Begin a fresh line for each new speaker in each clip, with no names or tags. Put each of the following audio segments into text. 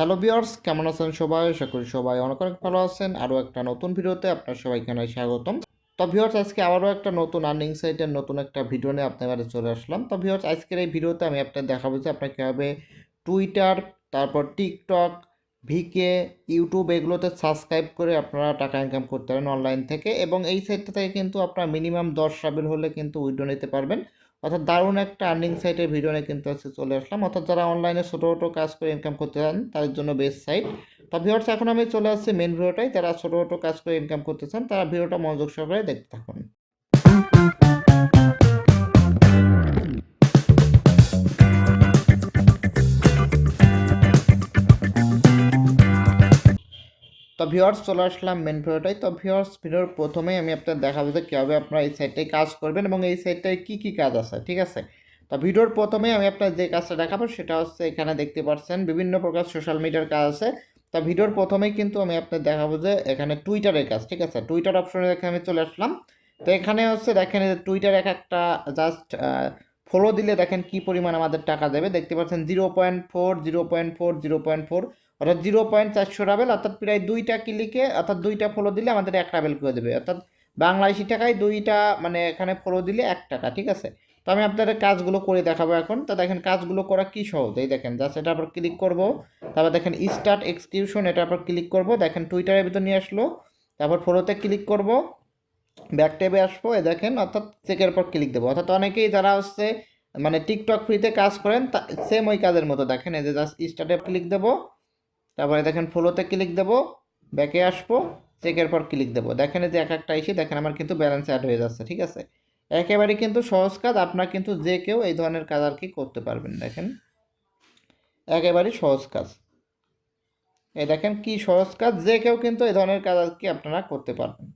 Hello বিয়ার্স কেমন আছেন সবাই? আশা করি সবাই অনেক অনেক ভালো আছেন। আরও একটা নতুন ভিডিওতে আপনার সবাইকে স্বাগতম। তো ভিউয়ার্স আজকে আবারও একটা নতুন আর্নিং সাইটের নতুন একটা ভিডিও নিয়ে আপনার কাছে চলে আসলাম। তো ভিউয়ার্স আজকের এই ভিডিওতে আমি আপনার দেখাবো যে আপনার কীভাবে টুইটার তারপর টিকটক ভিকে ইউটিউব এগুলোতে সাবস্ক্রাইব করে আপনারা টাকা ইনকাম করতে পারেন অনলাইন থেকে। এবং এই সাইটটা থেকে কিন্তু আপনার মিনিমাম দশ সাবিল হলে কিন্তু উইড্রো নিতে পারবেন। অর্থাৎ দারুণ একটা আর্নিং সাইটের ভিডিও নিয়ে কিন্তু আজকে চলে আসলাম। অর্থাৎ যারা অনলাইনে ছোটো ছোটো কাজ করে ইনকাম করতে চান, তাদের জন্য বেস্ট সাইট তো ভিউয়ার্স এখন আমি চলে আসছি মেন ভিডিওটাই যারা ছোটো ছোটো কাজ করে ইনকাম করতে চান, তারা ভিডিওটা মনোযোগ সহকারে দেখতে থাকুন। তো ভিউয়ার্স চলে আসলাম মেন ভিডিওটাই তো ভিউয়ার্স ভিডিওর প্রথমেই আমি আপনার দেখাবো যে কীভাবে আপনারা এই সাইটটায় কাজ করবেন এবং এই সাইটটায় কী কী কাজ আছে, ঠিক আছে? তো ভিডিওর প্রথমে আমি আপনার যে কাজটা দেখাবো সেটা হচ্ছে এখানে দেখতে পাচ্ছেন বিভিন্ন প্রকার সোশ্যাল মিডিয়ার কাজ আছে। তা ভিডিওর প্রথমেই কিন্তু আমি আপনার দেখাবো যে এখানে টুইটারের কাজ, ঠিক আছে? টুইটার অপশনে দেখে আমি চলে আসলাম। তো এখানে হচ্ছে দেখেন টুইটার এক একটা জাস্ট ফলো দিলে দেখেন কি পরিমাণ আমাদের টাকা দেবে। দেখতে পাচ্ছেন zero point four zero point four zero point four অর্থাৎ জিরো পয়েন্ট চারশো রাবেল, অর্থাৎ প্রায় দুইটা ক্লিকে, অর্থাৎ দুইটা ফলো দিলে আমাদের এক রাবেল করে দেবে। অর্থাৎ বাংলাদেশি টাকায় দুইটা মানে এখানে ফলো দিলে এক টাকা, ঠিক আছে? তো আমি আপনাদের কাজগুলো করে দেখাবো এখন। তো দেখেন কাজগুলো করা কি সহজ, এই দেখেন জাস্ট এটার উপর ক্লিক করব। তারপর দেখেন স্টার্ট এক্সকিউশন এটার উপর ক্লিক করব। দেখেন টুইটারের ভিতর নিয়ে আসলো, তারপর ফলোতে ক্লিক করব। ব্যাক ট্যাবে আসব এ দেখেন, অর্থাৎ চেকের পর ক্লিক দেবো। অর্থাৎ অনেকেই যারা হচ্ছে মানে টিকটক ফ্রিতে কাজ করেন, তা সেম ওই কাজের মতো। দেখেন, এই যে জাস্ট স্টার্টে ক্লিক দেবো। তারপরে দেখেন ফলোতে ক্লিক দেবো ব্যাকে আসব চেকের পর ক্লিক দেবো। দেখেন যে এক একটা এসে দেখেন আমার কিন্তু ব্যালেন্স অ্যাড হয়ে যাচ্ছে, ঠিক আছে? একেবারে কিন্তু সহজ কাজ, আপনার কিন্তু যে কেউ এই ধরনের কাজ আর কি করতে পারবেন, দেখেন। একেবারেই সহজ কাজ। এই দেখেন কি সহজ কাজ, যে কেউ কিন্তু এই ধরনের কাজ আর কি আপনারা করতে পারবেন।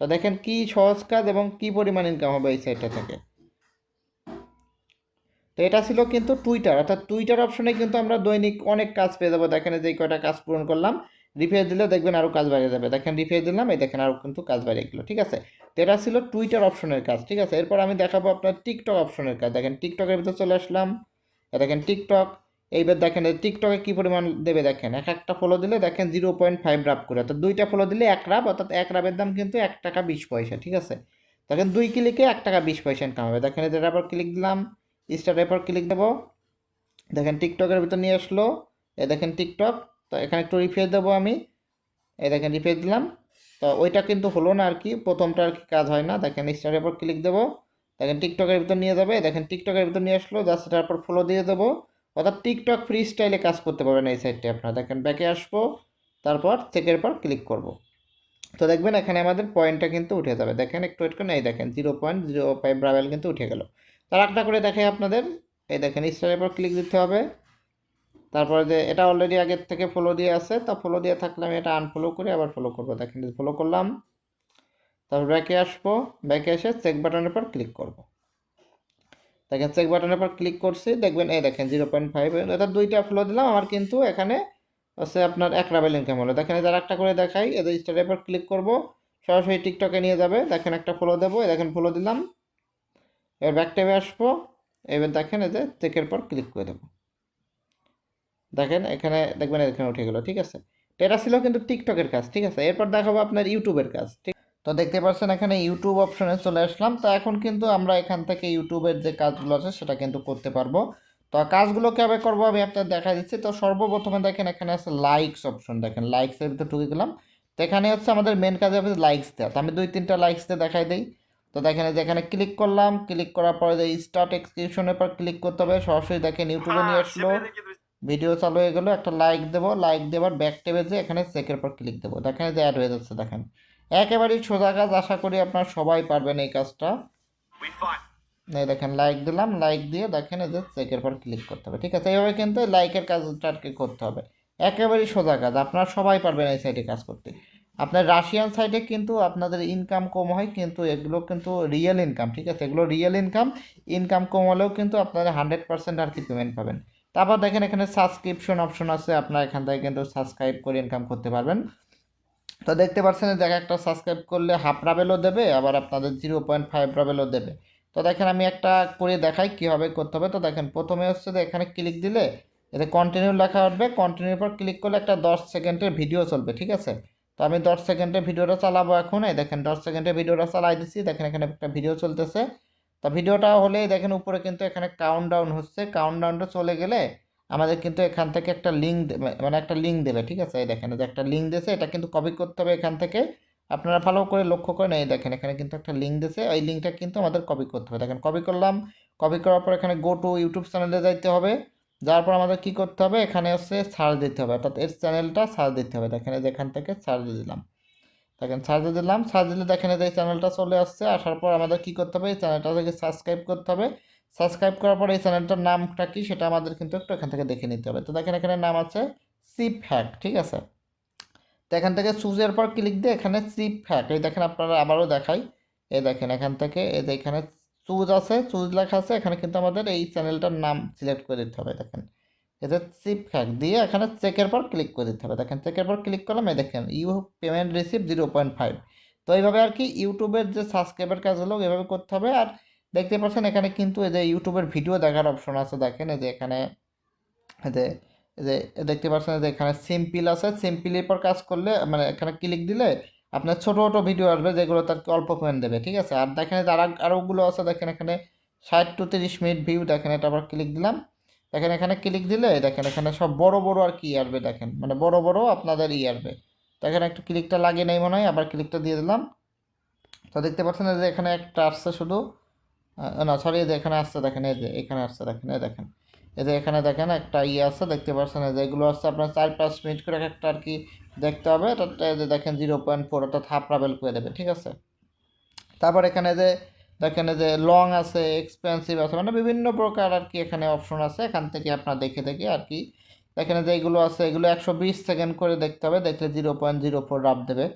তো দেখেন কি সহজ কাজ এবং কি পরিমাণ ইনকাম হবে এই সাইটটা থেকে। তো এটা ছিল কিন্তু টুইটার অর্থাৎ টুইটার অপশনে কিন্তু আমরা দৈনিক অনেক কাজ পেয়ে যাব। দেখেন যে কয়টা কাজ পূরণ করলাম। রিফ্রেশ দিলে দেখবেন আরও কাজ বাড়িয়ে যাবে। দেখেন রিফ্রেশ দিলাম, এই দেখেন আরও কিন্তু কাজ বাড়িয়ে গেলো, ঠিক আছে? তো এটা ছিল টুইটার অপশনের কাজ, ঠিক আছে? এরপর আমি দেখাবো আপনার টিকটক অপশনের কাজ। দেখেন টিকটকের ভিতরে চলে আসলাম। দেখেন টিকটক এইবার দেখেন টিকটকে কী পরিমাণ দেবে দেখেন? এক একটা ফলো দিলে দেখেন জিরো পয়েন্ট ফাইভ রাব করে। অর্থাৎ দুইটা ফলো দিলে এক রাব অর্থাৎ এক রাবের দাম কিন্তু এক টাকা বিশ পয়সা, ঠিক আছে? দেখেন দুই ক্লিকে এক টাকা বিশ পয়সা ইনকাম হবে। দেখেন এটার আবার ক্লিক দিলাম। স্টার্টের পর ক্লিক দেবো। দেখেন টিকটকের ভিতর নিয়ে আসলো। এ দেখেন টিকটক তো এখানে একটু রিফ্রেশ দেবো আমি। এই দেখেন রিফ্রেশ দিলাম। তো ওইটা কিন্তু হলো না আর কি, প্রথমটা আর কি কাজ হয় না। দেখেন স্টারের পর ক্লিক দেবো। দেখেন টিকটকের ভিতর নিয়ে যাবে। দেখেন টিকটকের ভিতর নিয়ে আসলো। জাস্ট তারপর ফলো দিয়ে দেবো। অর্থাৎ টিকটক ফ্রি স্টাইলে কাজ করতে পারবেন এই সাইডটা আপনারা। দেখেন ব্যাকে আসব। তারপর চেকের পর ক্লিক করব। তো দেখবেন এখানে আমাদের পয়েন্টটা কিন্তু উঠে যাবে। দেখেন একটু করে এই দেখেন জিরো পয়েন্ট জিরো ফাইভ ব্রাভেল কিন্তু উঠে গেল। তার একটা করে দেখাই আপনাদের। এই দেখেন স্টারের পর ক্লিক দিতে হবে। তারপরে যে এটা অলরেডি আগের থেকে ফলো দিয়ে আছে, তা ফলো দিয়ে থাকলে আমি এটা আনফলো করে আবার ফলো করব। দেখেন ফলো করলাম। তারপর ব্যাকে আসব। ব্যাকে এসে চেক বাটনের পর ক্লিক করব। দেখেন চেক বাটনের পর ক্লিক করছি। দেখবেন, এই দেখেন জিরো পয়েন্ট ফাইভ এটা দুইটা ফলো দিলাম, আমার কিন্তু এখানে হচ্ছে আপনার এক রাবেল ইনকাম হলো। দেখেন এদের একটা করে দেখাই। এদের স্টারের পর ক্লিক করব। সরাসরি টিকটকে নিয়ে যাবে। দেখেন, একটা ফলো দেবো। দেখেন ফলো দিলাম। এবার ব্যাক ট্যাবে আসব, এবার দেখেন যে চেকের পর ক্লিক করে দেবো। দেখেন এখানে, দেখবেন এখানে উঠে গেলো, ঠিক আছে? এটা ছিল কিন্তু টিকটকের কাজ, ঠিক আছে? এরপর দেখাবো আপনার ইউটিউবের কাজ, ঠিক তো দেখতে পাচ্ছেন এখানে ইউটিউব অপশনে চলে আসলাম। তো এখন কিন্তু আমরা এখান থেকে ইউটিউবের যে কাজগুলো আছে, সেটা কিন্তু করতে পারব। তো কাজগুলো কীভাবে করব আমি আপনার দেখা দিচ্ছি। তো সর্বপ্রথমে দেখেন এখানে আছে লাইকস অপশন দেখেন লাইকসের ভিতরে ঢুকে গেলাম। তো এখানে হচ্ছে আমাদের মেন কাজ লাইকস দেওয়া। তো আমি দুই তিনটা লাইকস দিয়ে দেখাই দিই। তো দেখেন যে এখানে ক্লিক করলাম ক্লিক করার পরে যে স্টার্ট এক্সক্রিপশনের পর ক্লিক করতে হবে। সরাসরি দেখেন ইউটিউবে নিয়ে আসলো। ভিডিও চালু হয়ে গেলো একটা লাইক দেবো। লাইক দেওয়ার ব্যাক টেবে যে এখানে চেকের পর ক্লিক দেবো। দেখেন যে অ্যাড হয়ে যাচ্ছে দেখেন। একেবারেই সোজা কাজ আশা করি আপনার সবাই পারবেন এই কাজটা। এই দেখেন লাইক দিলাম। লাইক দিয়ে দেখেন এই যে চেকের পর ক্লিক করতে হবে। ঠিক আছে এইভাবে কিন্তু লাইকের কাজটা আর কি করতে হবে। একেবারেই সোজা কাজ। আপনারা সবাই পারবেন এই সাইডে কাজ করতে। আপনার রাশিয়ান সাইডে কিন্তু আপনাদের ইনকাম কম হয়, কিন্তু এগুলো কিন্তু রিয়েল ইনকাম ঠিক আছে? এগুলো রিয়েল ইনকাম ইনকাম কম হলেও কিন্তু আপনারা হান্ড্রেড পার্সেন্ট আর কি পেমেন্ট পাবেন। তারপর দেখেন এখানে সাবস্ক্রিপশন অপশন আছে, আপনার এখান থেকে কিন্তু সাবস্ক্রাইব করে ইনকাম করতে পারবেন। তো দেখতে পাচ্ছেন দেখা একটা সাবস্ক্রাইব করলে হাফ রাবেলও দেবে, আবার আপনাদের জিরো পয়েন্ট ফাইভ রাবেলও দেবে। তো দেখেন আমি একটা করে দেখাই কীভাবে করতে হবে। তো দেখেন প্রথমে হচ্ছে যে এখানে ক্লিক দিলে, এতে কন্টিনিউ লেখা উঠবে। কন্টিনিউর পর ক্লিক করলে একটা দশ সেকেন্ডের ভিডিও চলবে, ঠিক আছে? তো আমি দশ সেকেন্ডের ভিডিওটা চালাবো এখন। এই দেখেন, দশ সেকেন্ডের ভিডিওটা চালাই দিচ্ছি দেখেন, এখানে একটা ভিডিও চলতেছে। তো ভিডিওটা হলে দেখেন, উপরে কিন্তু এখানে কাউন্ট ডাউন হচ্ছে। কাউন্ট ডাউনটা চলে গেলে আমাদের কিন্তু এখান থেকে একটা লিঙ্ক মানে একটা লিঙ্ক দেবে, ঠিক আছে? এই দেখেন যে একটা লিঙ্ক দিয়েছে, এটা কিন্তু কপি করতে হবে এখান থেকে। আপনারা ভালো করে লক্ষ্য করেন, এই দেখেন, এখানে কিন্তু একটা লিঙ্ক দিয়েছে। ওই লিঙ্কটা কিন্তু আমাদের কপি করতে হবে। দেখেন কপি করলাম। কপি করার পর এখানে গো টু ইউটিউব চ্যানেলে যাইতে হবে। যাওয়ার পর আমাদের কী করতে হবে? এখানে হচ্ছে সার্চ দিতে হবে। অর্থাৎ এর চ্যানেলটা সার্চ দিতে হবে। দেখেন এই যে এখান থেকে সার্চ দিলাম। দেখেন সার্চ দিলাম। সার্চ দিলে দেখেন এই চ্যানেলটা চলে আসছে। আসার পর আমাদের কী করতে হবে? এই চ্যানেলটা থেকে সাবস্ক্রাইব করতে হবে। সাবস্ক্রাইব করার পর এই চ্যানেলটার নামটা কি? সেটা আমাদের কিন্তু একটু এখান থেকে দেখে নিতে হবে। তো দেখেন এখানে নাম আছে সিপ হ্যাক ঠিক আছে? তো এখান থেকে চুজের পর ক্লিক দিয়ে এখানে সিপ হ্যাক এই দেখেন আপনারা আবারও দেখাই। এই দেখেন এখান থেকে, এই যে এখানে চুজ আছে চুজ লেখা আছে, এখানে কিন্তু আমাদের এই চ্যানেলটার নাম সিলেক্ট করে দিতে হবে, দেখেন। এতে চিপ হ্যাক দিয়ে এখানে চেকের পর ক্লিক করে দিতে হবে, দেখেন চেকের পর ক্লিক করলাম, এই দেখেন you payment receive zero point five তো এইভাবে আর কি ইউটিউবের যে সাবস্ক্রাইবের কাজগুলো এভাবে করতে হবে। আর দেখতে পাচ্ছেন, এখানে কিন্তু এই যে ইউটিউবের ভিডিও দেখার অপশন আছে, দেখেন, এই যে এখানে, এই যে যে, দেখতে পাচ্ছেন যে এখানে সিম্পল আছে সিম্পিলের পর কাজ করলে মানে এখানে ক্লিক দিলে আপনার ছোটো ছোটো ভিডিও আসবে যেগুলো তার অল্প পেমেন্ট দেবে, ঠিক আছে? আর দেখেন আর আরোগুলো আছে, দেখেন এখানে ষাট টু তিরিশ মিনিট ভিউ দেখেন এটা আবার ক্লিক দিলাম। দেখেন এখানে ক্লিক দিলে, দেখেন এখানে সব বড় বড় আর কি আসবে, দেখেন। মানে বড় বড় আপনাদের ই আসবে। দেখেন একটু ক্লিকটা লাগিয়ে নেই মনে হয়, আবার ক্লিকটা দিয়ে দিলাম। তো দেখতে পাচ্ছেন যে এখানে একটা আসছে শুধু। না সরি যে এখানে আসছে, দেখেন এই যে, এখানে আসছে, দেখেন, এই দেখেন। এই যে এখানে দেখেন একটা ইয়ে আছে, দেখতে পাচ্ছেন যে এগুলো আসছে আপনার চার পাঁচ মিনিট করে একটা আর কি দেখতে হবে। এটা যে দেখেন জিরো পয়েন্ট ফোর অর্থাৎ হাফ রাবেল করে দেবে, ঠিক আছে? তারপর এখানে যে দেখেন যে লং আছে এক্সপেন্সিভ আছে মানে বিভিন্ন প্রকার আর কি এখানে অপশন আছে। এখান থেকে আপনার দেখে দেখে আর কি দেখেন যে এগুলো আছে, এগুলো একশো বিশ সেকেন্ড করে দেখতে হবে, দেখলে জিরো পয়েন্ট জিরো ফোর রাব দেবে।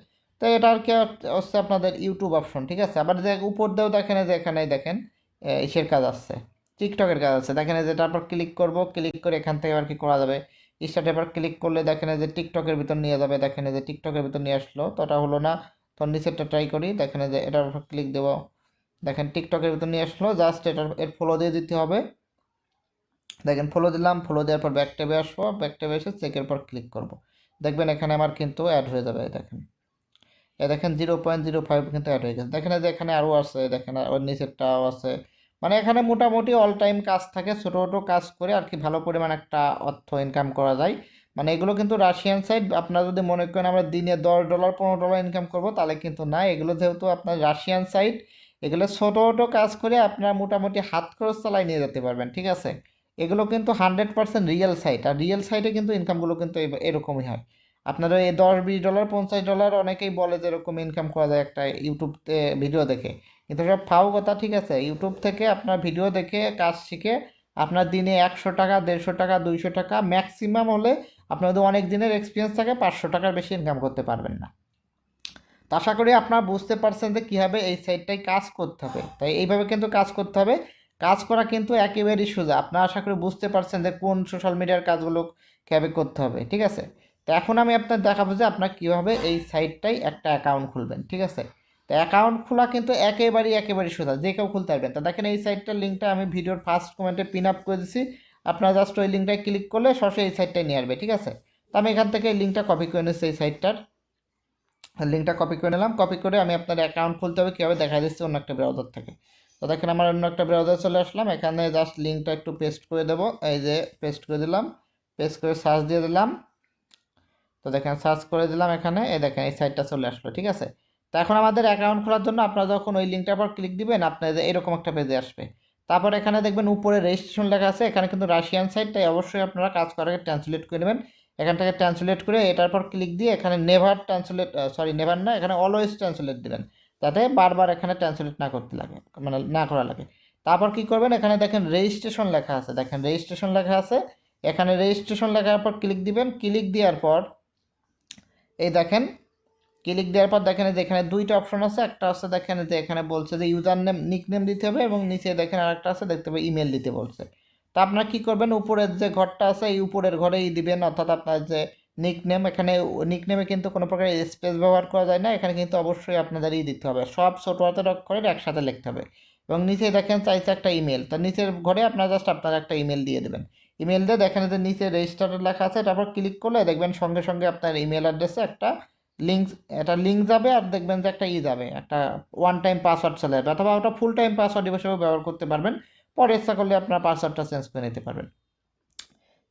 তো এটা আর কি হচ্ছে আপনাদের ইউটিউব অপশন ঠিক আছে? আবার যে উপর দিয়েও দেখেন যে এখানে দেখেন ইসের কাজ আসছে। টিকটকের কাজ আছে। দেখেন যে তারপর ক্লিক করব ক্লিক করে এখান থেকে আর কি করা যাবে? স্টার্ট এবার ক্লিক করলে দেখেন যে টিকটকের ভিতর নিয়ে যাবে। দেখেন যে টিকটকের ভিতর নিয়ে আসলো, তো ওটা হলো না, তো নিচেরটা ট্রাই করি। দেখেন যে এটার উপর ক্লিক দেবো। দেখেন টিকটকের ভিতর নিয়ে আসলো জাস্ট এটার, এর ফলো দিয়ে দিতে হবে। দেখেন ফলো দিলাম ফলো দেওয়ার পর ব্যাক টেবে আসব। ব্যাক টেবে এসে চেকের পর ক্লিক করব। দেখবেন এখানে আমার কিন্তু অ্যাড হয়ে যাবে দেখেন। এ দেখেন জিরো পয়েন্ট জিরো ফাইভ কিন্তু অ্যাড হয়ে গেছে। দেখেন যে এখানে আরও আছে, দেখেন ওর নিচেরটাও আছে। মানে এখানে মোটামুটি অল টাইম কাজ থাকে, ছোটো ছোটো কাজ করে আর কি ভালো পরিমাণ একটা অর্থ ইনকাম করা যায়। মানে এগুলো কিন্তু রাশিয়ান সাইড আপনারা যদি মনে করেন আমরা দিনে দশ ডলার পনেরো ডলার ইনকাম করব, তাহলে কিন্তু না, এগুলো যেহেতু আপনার রাশিয়ান সাইড এগুলো ছোটো ছোটো কাজ করে আপনারা মোটামুটি হাত খরচ চালাই নিয়ে যেতে পারবেন, ঠিক আছে? এগুলো কিন্তু হান্ড্রেড পার্সেন্ট রিয়েল সাইট আর রিয়েল সাইটে কিন্তু ইনকামগুলো কিন্তু এরকমই হয়। আপনারা এই দশ বিশ ডলার পঞ্চাশ ডলার অনেকেই বলে যে এরকম ইনকাম করা যায় একটা ইউটিউবতে ভিডিও দেখে। কিন্তু সব ফাও কথা ঠিক আছে। ইউটিউব থেকে আপনার ভিডিও দেখে, কাজ শিখে আপনার দিনে একশো টাকা, দেড়শো টাকা, দুইশো টাকা ম্যাক্সিমাম হলে আপনার যদি অনেক দিনের এক্সপিরিয়েন্স থাকে, পাঁচশো টাকার বেশি ইনকাম করতে পারবেন না। তো আশা করি আপনারা বুঝতে পারছেন যে কীভাবে এই সাইটটাই কাজ করতে হবে। তাই এইভাবে কিন্তু কাজ করতে হবে। কাজ করা কিন্তু একেবারেই সোজা। আপনারা আশা করি বুঝতে পারছেন যে কোন সোশ্যাল মিডিয়ার কাজগুলো কীভাবে করতে হবে। ঠিক আছে? তো এখন আমি আপনার দেখাবো যে আপনার কীভাবে এই সাইটটাই একটা অ্যাকাউন্ট খুলবেন, ঠিক আছে? তো অ্যাকাউন্ট খোলা কিন্তু একেবারেই একেবারেই সোজা, যে কেউ খুলতে পারবেন। তো দেখেন এই সাইটটার লিঙ্কটা আমি ভিডিওর ফার্স্ট কমেন্টে পিন আপ করে দিচ্ছি আপনারা জাস্ট ওই লিঙ্কটায় ক্লিক করলে সরাসরি এই সাইটটাই নিয়ে আসবে, ঠিক আছে? তো আমি এখান থেকে এই লিঙ্কটা কপি করে নিচ্ছি এই সাইটটার। লিঙ্কটা কপি করে নিলাম কপি করে আমি আপনার অ্যাকাউন্ট খুলতে হবে, কীভাবে দেখা দিচ্ছি অন্য একটা ব্রাউজার থেকে। তো দেখেন আমার অন্য একটা ব্রাউজার চলে আসলাম, এখানে জাস্ট লিঙ্কটা একটু পেস্ট করে দেবো, এই যে পেস্ট করে দিলাম পেস্ট করে সার্চ দিয়ে দিলাম। দেখেন সার্চ করে দিলাম এখানে, এই দেখেন এই সাইটটা চলে আসলো, ঠিক আছে? তো এখন আমাদের অ্যাকাউন্ট খোলার জন্য আপনারা যখন ওই লিঙ্কটার পর ক্লিক দিবেন, আপনাদের এরকম একটা পেজে আসবে। তারপর এখানে দেখবেন উপরে রেজিস্ট্রেশন লেখা আছে, এখানে কিন্তু রাশিয়ান সাইট তাই অবশ্যই আপনারা কাজ করার আগে ট্রান্সলেট করে নেবেন। এখান থেকে ট্রান্সলেট করে এটার পর ক্লিক দিয়ে এখানে নেভার ট্রান্সলেট সরি নেভার না, এখানে অলওয়েজ ট্রান্সলেট দেবেন। যাতে বারবার এখানে ট্রান্সলেট না করতে লাগে মানে না করা লাগে। তারপর কি করবেন, এখানে দেখেন রেজিস্ট্রেশন লেখা আছে, দেখেন রেজিস্ট্রেশন লেখা আছে। এখানে রেজিস্ট্রেশন লেখার পর ক্লিক দিবেন। ক্লিক দেওয়ার পর এই দেখেন ক্লিক দেওয়ার পর দেখেন যে এখানে দুইটা অপশন আছে। একটা আছে দেখেন যে এখানে বলছে যে ইউজার নেম নিক নেম দিতে হবে এবং নিচে দেখেন আরেকটা আছে, দেখতে হবে ইমেল দিতে বলছে। তো আপনারা কী করবেন? উপরের যে ঘরটা আছে, এই উপরের ঘরেই দিবেন, অর্থাৎ আপনার যে নিক নেম এখানে নিক নেমে কিন্তু কোনো প্রকার স্পেস ব্যবহার করা যায় না, এখানে কিন্তু অবশ্যই আপনাদেরই দিতে হবে। সব ছোটো হাতে করে একসাথে লিখতে হবে। এবং নিচে দেখেন চাইছে একটা ইমেল তো নিচের ঘরে আপনারা জাস্ট আপনারা একটা ইমেল দিয়ে দেবেন। ইমেল দিয়ে দেখেন যে নিচে রেজিস্টারের লেখা আছে, তারপর ক্লিক করলে দেখবেন সঙ্গে সঙ্গে আপনার ইমেল অ্যাড্রেসে একটা লিঙ্ক একটা লিঙ্ক যাবে আর দেখবেন যে একটা ই যাবে, একটা ওয়ান টাইম পাসওয়ার্ড চলে যাবে অথবা ওটা ফুল টাইম পাসওয়ার্ড হিসেবে ব্যবহার করতে পারবেন, পরে ইচ্ছা করলে আপনার পাসওয়ার্ডটা চেঞ্জ করে নিতে পারবেন।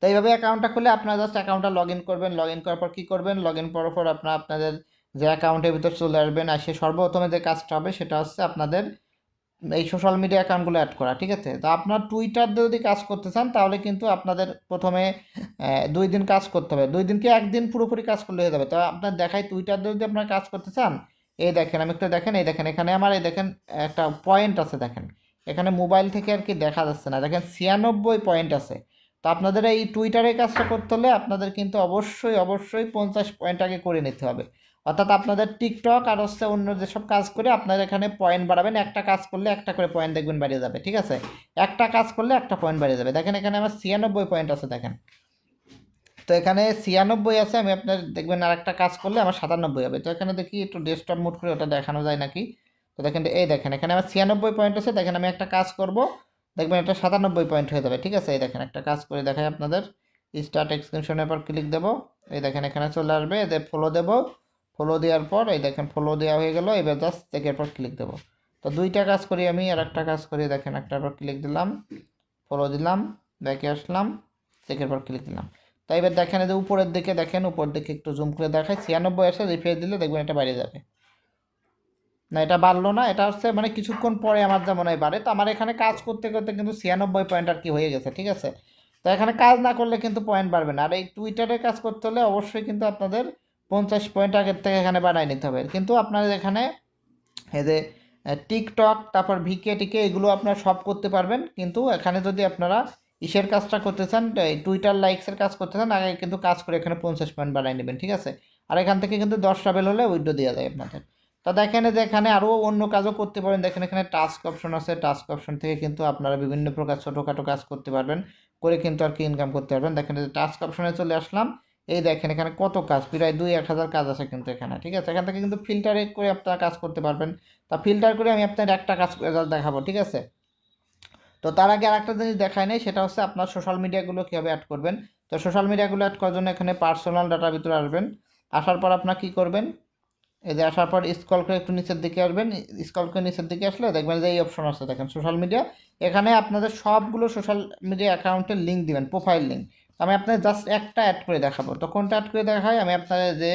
তো এইভাবে অ্যাকাউন্টটা খুলে আপনারা জাস্ট অ্যাকাউন্টটা লগ ইন করবেন লগ ইন করার পর কী করবেন? লগ ইন করার পর আপনার আপনাদের যে অ্যাকাউন্টের ভিতর চলে আসবেন, আর সে সর্বপ্রথমে যে কাজটা হবে সেটা হচ্ছে আপনাদের এই সোশ্যাল মিডিয়া অ্যাকাউন্টগুলো অ্যাড করা, ঠিক আছে? তো আপনার টুইটার যদি কাজ করতে চান, তাহলে কিন্তু আপনাদের প্রথমে দুই দিন কাজ করতে হবে। দুই দিনকে একদিন পুরোপুরি কাজ করলে হয়ে যাবে? তো আপনার দেখাই টুইটার যদি আপনার কাজ করতে চান, এই দেখেন, আমি একটু দেখেন, এই দেখেন, এখানে আমার, এই দেখেন, একটা পয়েন্ট আছে দেখেন। এখানে মোবাইল থেকে আর কি দেখা যাচ্ছে না। দেখেন, ছিয়ানব্বই পয়েন্ট আছে। তো আপনাদের এই টুইটারে কাজটা করতে হলে আপনাদের কিন্তু অবশ্যই অবশ্যই পঞ্চাশ পয়েন্ট আগে করে নিতে হবে। অর্থাৎ আপনাদের টিকটক আর হচ্ছে অন্য যেসব কাজ করে আপনার এখানে পয়েন্ট বাড়াবেন, একটা কাজ করলে একটা করে পয়েন্ট দেখবেন বাড়িয়ে যাবে, ঠিক আছে? একটা কাজ করলে একটা পয়েন্ট বাড়িয়ে যাবে। দেখেন এখানে আমার ছিয়ানব্বই পয়েন্ট আছে, দেখেন। তো এখানে ছিয়ানব্বই আছে, আমি আপনার দেখবেন আর একটা কাজ করলে আমার সাতানব্বই হবে। তো এখানে দেখি একটু ডেস্কটপ মুড করে ওটা দেখানো যায় নাকি? তো দেখেন, এই দেখেন, এখানে আমার ছিয়ানব্বই পয়েন্ট আছে, দেখেন আমি একটা কাজ করব, দেখবেন এটা সাতানব্বই পয়েন্ট হয়ে যাবে, ঠিক আছে? এই দেখেন, একটা কাজ করে দেখাই আপনাদের। স্টার্ট এক্সটেনশনের পর ক্লিক দেবো, এই দেখেন এখানে চলে আসবে, এদের ফলো দেবো। ফলো দেওয়ার পর, এই দেখেন ফলো দেওয়া হয়ে গেল, এবার জাস্ট চেকের পর ক্লিক দেবো। তো দুইটা কাজ করি আমি, আর একটা কাজ করি দেখেন একটার পর ক্লিক দিলাম ফলো দিলাম ব্যাকে আসলাম চেকের পর ক্লিক দিলাম। তাই এবার দেখেন, এই যে উপরের দিকে দেখেন উপর দিকে একটু জুম করে দেখায় ছিয়ানব্বই আসে রিফ্রেশ দিলে দেখবেন এটা বাইরে যাবে। না, এটা বাড়লো না, এটা হচ্ছে মানে কিছুক্ষণ পরে আমার যেমন হয় বাড়ে। তো আমার এখানে কাজ করতে করতে কিন্তু ছিয়ানব্বই পয়েন্ট আর কি হয়ে গেছে, ঠিক আছে? তো এখানে কাজ না করলে কিন্তু পয়েন্ট বাড়বে না। আর এই টুইটারে কাজ করতে হলে অবশ্যই কিন্তু আপনাদের পঞ্চাশ পয়েন্ট আগের থেকে এখানে বাড়াই নিতে হবে। কিন্তু আপনাদের এখানে এই যে টিকটক, তারপর ভিকে, টিকে, এগুলো আপনারা সব করতে পারবেন। কিন্তু এখানে যদি আপনারা ইসের কাজটা করতে চান টুইটার লাইকসের কাজ করতে চান, আগে কিন্তু কাজ করে এখানে পঞ্চাশ পয়েন্ট বাড়াই নেবেন, ঠিক আছে? আর এখান থেকে কিন্তু দশ ট্রাভেল হলে উইডো দেওয়া যায় আপনাদের। তা দেখেন যে, এখানে আরও অন্য কাজও করতে পারেন। দেখেন এখানে টাস্ক অপশন আছে। টাস্ক অপশন থেকে কিন্তু আপনারা বিভিন্ন প্রকার ছোটোখাটো কাজ করতে পারবেন। করে কিন্তু আর কি ইনকাম করতে পারবেন। দেখেন যে টাস্ক অপশনে চলে আসলাম। এই দেখেন এখানে কত কাজ, প্রায় দুই এক হাজার কাজ আছে কিন্তু এখানে, ঠিক আছে? এখান থেকে কিন্তু ফিল্টারে করে আপনারা কাজ করতে পারবেন। তা ফিল্টার করে আমি আপনার একটা কাজ রেজাল্ট দেখাবো, ঠিক আছে? তো তার আগে আরেকটা জিনিস দেখায় নেই, সেটা হচ্ছে আপনার সোশ্যাল মিডিয়াগুলো কীভাবে অ্যাড করবেন? তো সোশ্যাল মিডিয়াগুলো অ্যাড করার জন্য এখানে পার্সোনাল ডাটার ভিতরে আসবেন। আসার পর আপনার কী করবেন? এই যে আসার পর স্কল করে একটু নিচের দিকে আসবেন স্ক্রল করে নিচের দিকে আসলে দেখবেন যে এই অপশন আছে। দেখেন সোশ্যাল মিডিয়া এখানে আপনাদের সবগুলো সোশ্যাল মিডিয়া অ্যাকাউন্টের লিঙ্ক দিবেন প্রোফাইল লিঙ্ক আমি আপনাদের জাস্ট একটা অ্যাড করে দেখাবো। তো কোনটা অ্যাড করে দেখাই? আমি আপনাদের যে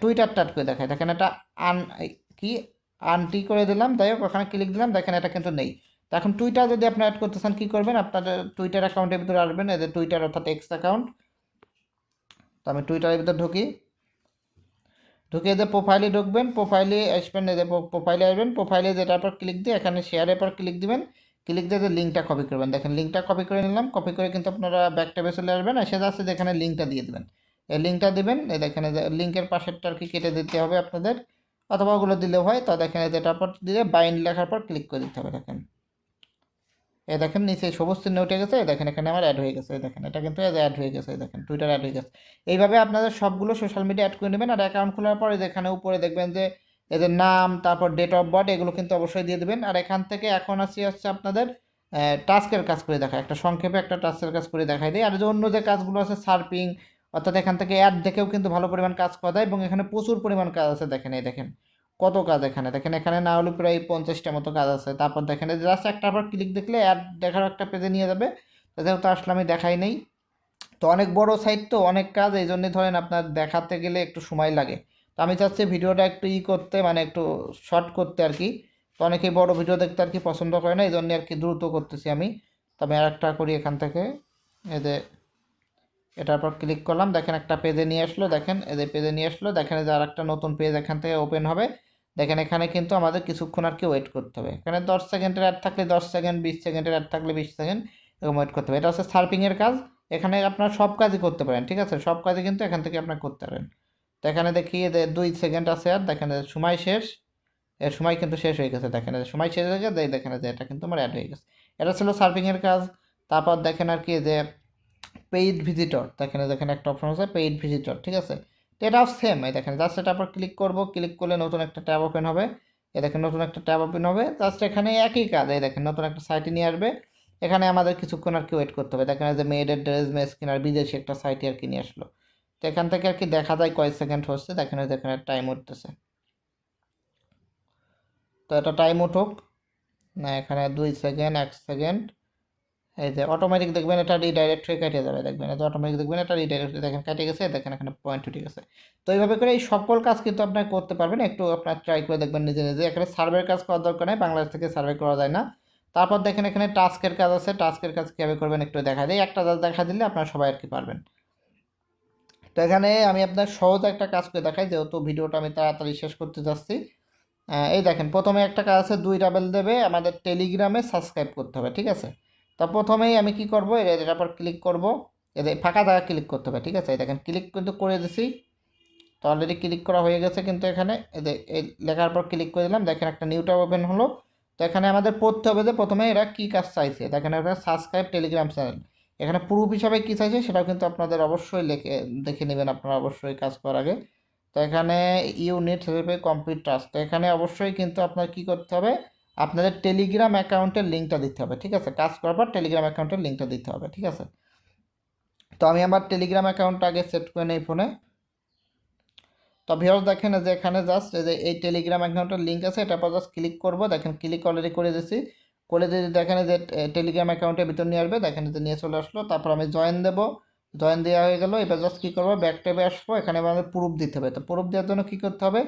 টুইটারটা অ্যাড করে দেখাই। দেখেন এটা আন কি? আনটি করে দিলাম। যাই হোক, ওখানে ক্লিক দিলাম। দেখেন এটা কিন্তু নেই। তো এখন টুইটার যদি আপনি অ্যাড করতে চান, কী করবেন? আপনাদের টুইটার অ্যাকাউন্টের ভিতরে আসবেন। যে টুইটার অর্থাৎ এক্স অ্যাকাউন্ট তো আমি টুইটারের ভিতরে ঢুকি। ঢুকে যে প্রোফাইলে ঢুকবেন প্রোফাইলে আসবেন যে প্রোফাইলে আসবেন প্রোফাইলে যেটার পর ক্লিক দিয়ে এখানে শেয়ারের পর ক্লিক দিবেন ক্লিক দিয়ে লিঙ্কটা কপি করবেন। দেখেন লিঙ্কটা কপি করে নিলাম কপি করে কিন্তু আপনারা ব্যাক ট্যাবে চলে আসবেন, এসে যাচ্ছে যেখানে লিঙ্কটা দিয়ে দেবেন। এই লিঙ্কটা দিবেন দেখেন লিঙ্কের পাশেরটা আর কি কেটে দিতে হবে আপনাদের, অথবা ওগুলো দিলেও হয়। তো দেখেন যেটার পর দিলে বাইন্ড লেখার পর ক্লিক করে দিতে হবে, দেখেন। এই দেখেন নিচে সবুজ চিহ্ন উঠে গেছে দেখেন এখানে আমার অ্যাড হয়ে গেছে দেখেন এটা কিন্তু অ্যাড হয়ে গেছে দেখেন টুইটার অ্যাড হয়ে গেছে। এইভাবে আপনাদের সবগুলো সোশ্যাল মিডিয়া অ্যাড করে নেবেন আর অ্যাকাউন্ট খোলার পরে যেখানে উপরে দেখবেন যে এদের নাম, তারপর ডেট অফ বার্থ এগুলো কিন্তু অবশ্যই দিয়ে দেবেন। আর এখান থেকে এখন আসি হচ্ছে আপনাদের টাস্কের কাজ করে দেখায় একটা সংক্ষেপে একটা টাস্কের কাজ করে দেখাই দেয় আর যে অন্য যে কাজগুলো আছে সার্পিং অর্থাৎ এখান থেকে অ্যাড দেখেও কিন্তু ভালো পরিমাণ কাজ করা যায় এবং এখানে প্রচুর পরিমাণ কাজ আছে, দেখেন এই দেখেন। কত কাজ এখানে? দেখেন, এখানে না হলে প্রায় পঞ্চাশটা মতো কাজ আছে। তারপর দেখেন জাস্ট একটা আবার ক্লিক দেখলে অ্যাড দেখার একটা পেজে নিয়ে যাবে। যেহেতু আসলে আমি দেখাই নেই, তো অনেক বড় সাইট তো অনেক কাজ, এই জন্যই ধরেন আপনার দেখাতে গেলে একটু সময় লাগে। তো আমি চাচ্ছি ভিডিওটা একটু ই করতে মানে একটু শর্ট করতে আর কি। তো অনেকেই বড় ভিডিও দেখতে আর কি পছন্দ করে না, এই জন্য আর কি দ্রুত করতেছি আমি। তো আমি আর একটা করি এখান থেকে। এদের এটার পর ক্লিক করলাম, দেখেন একটা পেজে নিয়ে আসলো, দেখেন এদের পেজে নিয়ে আসলো, দেখেন যে আর একটা নতুন পেজ এখান থেকে ওপেন হবে, দেখেন এখানে কিন্তু আমাদের কিছুক্ষণ আর কি ওয়েট করতে হবে, এখানে দশ সেকেন্ডের অ্যাড থাকলে দশ সেকেন্ড, বিশ সেকেন্ডের অ্যাড থাকলে বিশ সেকেন্ড, এরকম ওয়েট করতে হবে, এটা হচ্ছে সার্ফিংয়ের কাজ, এখানে আপনার সব কাজই করতে পারেন, ঠিক আছে, সব কাজই কিন্তু এখান থেকে আপনার করতে পারেন, তো এখানে দেখি যে দুই সেকেন্ড আছে আর, দেখেন সময় শেষ, এর সময় কিন্তু শেষ হয়ে গেছে, দেখেন সময় শেষ হয়ে গেছে দেখেন যে এটা কিন্তু আমার অ্যাড হয়ে গেছে, এটা ছিল সার্ফিংয়ের কাজ, তারপর দেখেন আর কি যে পেইড ভিজিটর দেখেন দেখেন একটা অপশন আছে পেইড ভিজিটর ঠিক আছে? তো এটাও সেম এই দেখেন জাস্ট এটা আবার ক্লিক করব ক্লিক করলে নতুন একটা ট্যাব ওপেন হবে এ দেখেন নতুন একটা ট্যাব ওপেন হবে জাস্ট এখানে একই কাজ, এই দেখেন নতুন একটা সাইটে নিয়ে আসবে, এখানে আমাদের কিছুক্ষণ আর কি ওয়েট করতে হবে, দেখেন যে মেয়েদের ড্রেস মেস কেনার বিদেশি একটা সাইটে আর কি নিয়ে আসলো, তো এখান থেকে আর কি দেখা যায় কয় সেকেন্ড হচ্ছে, দেখেন এখানে টাইম উঠতেছে, তো এটা টাইম উঠুক, না এখানে দুই সেকেন্ড এক সেকেন্ড এই যে অটোমেটিক দেখবেন এটা রিডাইরেক্ট হয়ে কেটে যাবে, দেখবেন এটা অটোমেটিক দেখবেন এটা রিডাইরেক্ট দেখেন কেটে গেছে, দেখেন এখানে পয়েন্ট উঠে গেছে। তো এইভাবে করে এই সকল কাজ কিন্তু আপনার করতে পারবেন, একটু আপনার ট্রাই করে দেখবেন নিজে নিজে। এখানে সার্ভের কাজ করার দরকার নেই, বাংলাদেশ থেকে সার্ভে করা যায় না। তারপর দেখেন এখানে টাস্কের কাজ আছে টাস্কের কাজ কীভাবে করবেন একটু দেখা দেয় একটা কাজ দেখা দিলে আপনারা সবাই আর কি পারবেন। তো এখানে আমি আপনার সহজ একটা কাজ করে দেখাই, যেহেতু ভিডিওটা আমি তাড়াতাড়ি শেষ করতে যাচ্ছি। এই দেখেন, প্রথমে একটা কাজ আছে, দুই ডাবেল দেবে, আমাদের টেলিগ্রামে সাবস্ক্রাইব করতে হবে, ঠিক আছে? তা প্রথমেই আমি কি করব? এটার উপর ক্লিক করব। এদের ফাঁকা জায়গা ক্লিক করতে হবে, ঠিক আছে? দেখেন ক্লিক কিন্তু করে দিছি। তো অলরেডি ক্লিক করা হয়ে গেছে কিন্তু এখানে। এই লেখার পর ক্লিক করে দিলাম। দেখেন একটা নিউ ট্যাব ওপেন হলো। তো এখানে আমাদের পড়তে হবে যে প্রথমে এরা কী কাজ চাইছে। দেখেন এটা সাবস্ক্রাইব টেলিগ্রাম চ্যানেল এখানে প্রুফ হিসাবে কী চাইছে সেটাও কিন্তু আপনাদের অবশ্যই লেখে, দেখে নেবেন আপনারা অবশ্যই কাজ করার আগে। তো এখানে ইউনিট হিসেবে কমপ্লিট টাস্ক তো এখানে অবশ্যই কিন্তু আপনার কি করতে হবে? আপনাদের টেলিগ্রাম অ্যাকাউন্টের লিঙ্কটা দিতে হবে, ঠিক আছে? কাজ করার পর টেলিগ্রাম অ্যাকাউন্টের লিঙ্কটা দিতে হবে, ঠিক আছে? তো আমি আমার টেলিগ্রাম অ্যাকাউন্টটা আগে সেট করে নেই ফোনে তো ভিউয়ার্স দেখেন যে এখানে জাস্ট যে এই টেলিগ্রাম অ্যাকাউন্টের লিঙ্ক আছে এটার পর জাস্ট ক্লিক করব। দেখেন ক্লিক অলরেডি করে দিয়েছি। করে দিয়ে দেখেন যে টেলিগ্রাম অ্যাকাউন্টের ভিতর নিয়ে আসবে। দেখেন যে নিয়ে চলে আসলো। তারপর আমি জয়েন দেবো। জয়েন দেওয়া হয়ে গেল। এবার জাস্ট কী করব? ব্যাক ট্যাবে আসব। এখানে আমাদের প্রুফ দিতে হবে। তো প্রুফ দেওয়ার জন্য কী করতে হবে?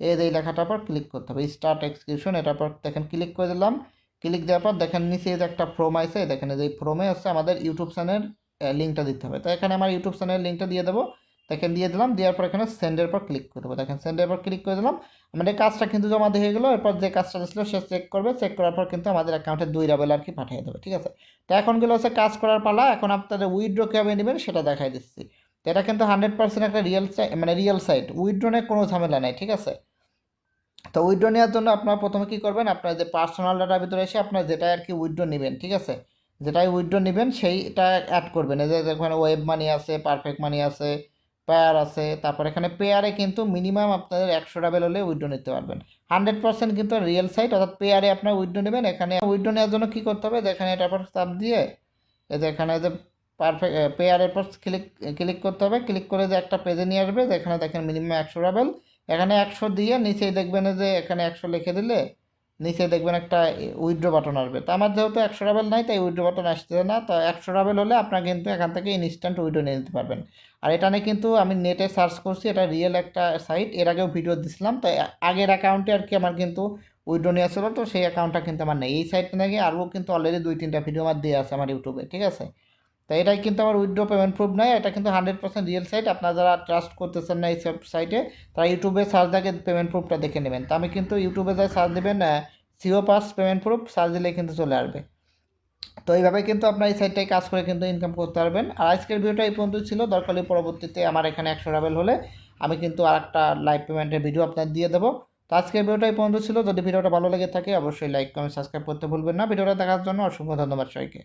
যে এই লেখাটার পর ক্লিক করতে হবে। স্টার্ট এক্সকিউশন এটার পর দেখেন ক্লিক করে দিলাম। ক্লিক দেওয়ার পর দেখেন নিচে যে একটা ফ্রম আছে দেখেন এই ফ্রমে হচ্ছে আমাদের ইউটিউব চ্যানেল লিঙ্কটা দিতে হবে। তো এখানে আমার ইউটিউব চ্যানেল লিঙ্কটা দিয়ে দেবো। দেখেন দিয়ে দিলাম, দেওয়ার পর এখানে সেন্ডের পর ক্লিক করে দেবো। দেখেন সেন্ডের পর ক্লিক করে দিলাম। আমাদের কাজটা কিন্তু জমা দিয়ে গেলো, এরপর যে কাজটা ছিল সে চেক করবে। চেক করার পর কিন্তু আমাদের অ্যাকাউন্টে দুই রাবেল আর কি পাঠিয়ে দেবে, ঠিক আছে? তো এখন গেলো হচ্ছে কাজ করার পালা। এখন আপনাদের উইড্রো কীভাবে নেবেন সেটা দেখাই দিচ্ছি। তো এটা কিন্তু হান্ড্রেড পার্সেন্ট একটা রিয়েল মানে রিয়েল সাইট উইথড্রনে কোনো ঝামেলা নাই, ঠিক আছে? তো উইথড্র নেওয়ার জন্য আপনার প্রথমে কী করবেন? আপনার যে পার্সোনাল ডাটার ভিতরে এসে আপনার যেটা আর কি উইথড্র নেবেন, ঠিক আছে? যেটাই উইথড্র নেবেন, সেইটা অ্যাড করবেন। এই যে এখানে ওয়েব মানি আছে পারফেক্ট মানি আছে পেয়ার আছে, তারপর এখানে পেয়ারে কিন্তু মিনিমাম আপনাদের একশো ডাবেল হলে উইথড্র নিতে পারবেন। হান্ড্রেড পার্সেন্ট কিন্তু রিয়েল সাইট অর্থাৎ পেয়ারে আপনার উইথড্র নেবেন। এখানে উইথড্র নেওয়ার জন্য কী করতে হবে? যে এখানে পর চাপ দিয়ে, এই যে এখানে যে পারফেক্ট পেয়ারের পর ক্লিক ক্লিক করতে হবে। ক্লিক করে যে একটা পেজে নিয়ে আসবে যেখানে দেখেন মিনিমাম একশো ডাবেল এখানে একশো দিয়ে নিচেই দেখবেন যে এখানে একশো লিখে দিলে নিচে দেখবেন একটা উইথড্র বাটন আসবে। তো আমার যেহেতু একশো রাবেল নাই, তাই উইথড্র বাটন আসছে না। তো একশো রাবেল হলে আপনার কিন্তু এখান থেকে ইনস্ট্যান্ট উইথড্র নিয়ে নিতে পারবেন। আর এটা নিয়ে কিন্তু আমি নেটে সার্চ করছি, এটা রিয়েল একটা সাইট এর আগেও ভিডিও দিছিলাম, তো আগের অ্যাকাউন্টে আর কি আমার কিন্তু উইথড্র নিয়ে আসছিল, তো সেই অ্যাকাউন্টটা কিন্তু আমার নেই। এই সাইটটা নাকি আরও কিন্তু অলরেডি দুই তিনটা ভিডিও আমার দিয়ে আছে আমার ইউটিউবে ঠিক আছে? তো এটাই কিন্তু আমার উইথড্র পেমেন্ট প্রুফ নয়, এটা কিন্তু হান্ড্রেড পার্সেন্ট রিয়েল সাইট আপনারা যারা ট্রাস্ট করতেছেন না এই সাইটে তারা ইউটিউবে সার্চ দেখে পেমেন্ট প্রুফটা দেখে নেবেন। তো আমি কিন্তু ইউটিউবে যাই সার্চ দেবেন সিও পাস পেমেন্ট প্রুফ সার্চ দিলে কিন্তু চলে আসবে। তো এইভাবে কিন্তু আপনার এই সাইটটাই কাজ করে কিন্তু ইনকাম করতে পারবেন। আর আজকের ভিডিওটা এই পর্যন্ত ছিল, দরকারি পরবর্তীতে আমার এখানে একশো রাবেল হলে আমি কিন্তু আর একটা লাইভ পেমেন্টের ভিডিও আপনার দিয়ে দেবো। তো আজকের ভিডিওটা এই পর্যন্ত ছিল, যদি ভিডিওটা ভালো লেগে থাকে, অবশ্যই লাইক কমেন্ট সাবস্ক্রাইব করতে ভুলবেন না। ভিডিওটা দেখার জন্য অসংখ্য ধন্যবাদ সবাইকে।